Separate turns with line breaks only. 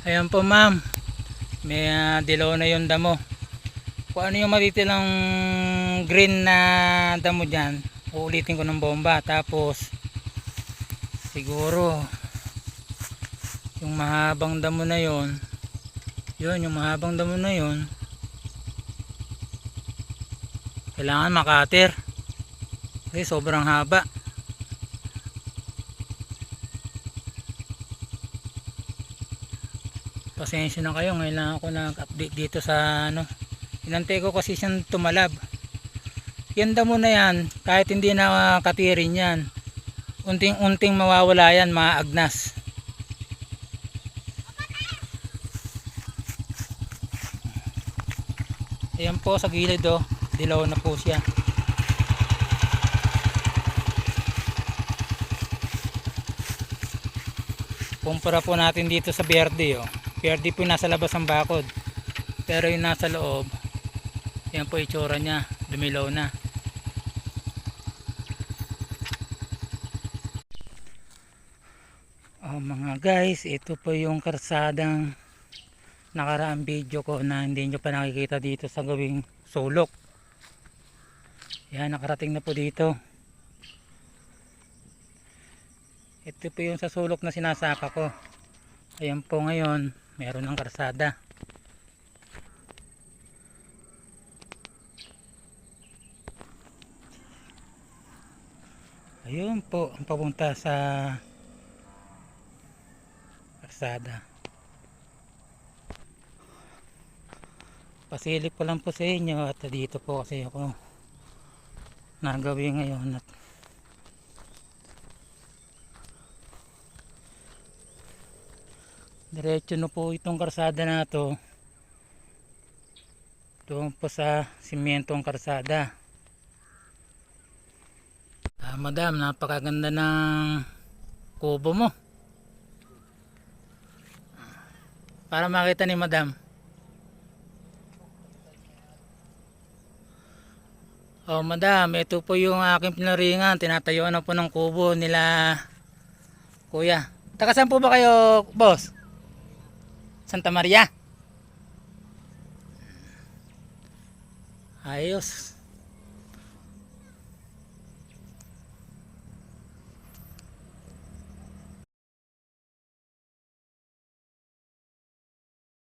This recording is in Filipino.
Ayan po ma'am. May ah, dilaw na yung damo. Kung ano yung matitilang green na damo dyan, uulitin ko ng bomba. Tapos, siguro, yung mahabang damo na yon yun, yung mahabang damo na yon kailangan makater. Kasi sobrang haba. Pasensya na kayo ngayon lang ako nag-update dito sa ano inantay ko kasi siyang tumalab. Yan damo na yan kahit hindi na katirin yan. Unting unting mawawala yan maagnas ayan po sa gilid oh. Dilaw na po siya. Kumpara po natin dito sa Verde oh. Verde po nasa labas ng bakod. Pero yung nasa loob, yan po itsura niya, dumilaw na. Oh mga guys, ito po yung karsadang nakaraang video ko na hindi nyo pa nakikita dito sa gawing sulok. Yan, nakarating na po dito. Ito po yung sa sulok na sinasaka ko. Ayan po ngayon, meron ng karsada. Ayun po, ang papunta sa karsada. Pasilip ko lang po sa inyo at dito po kasi ako nagawin ngayon at diretso na po itong karsada na to. Doon po sa simentong karsada. Ah, madam napakaganda ng kubo mo. Para makita ni madam. Oh madam ito po yung aking pinaringan. Tinatayuan na po ng kubo nila kuya. Taga saan po ba kayo boss Santa Maria. Ayos.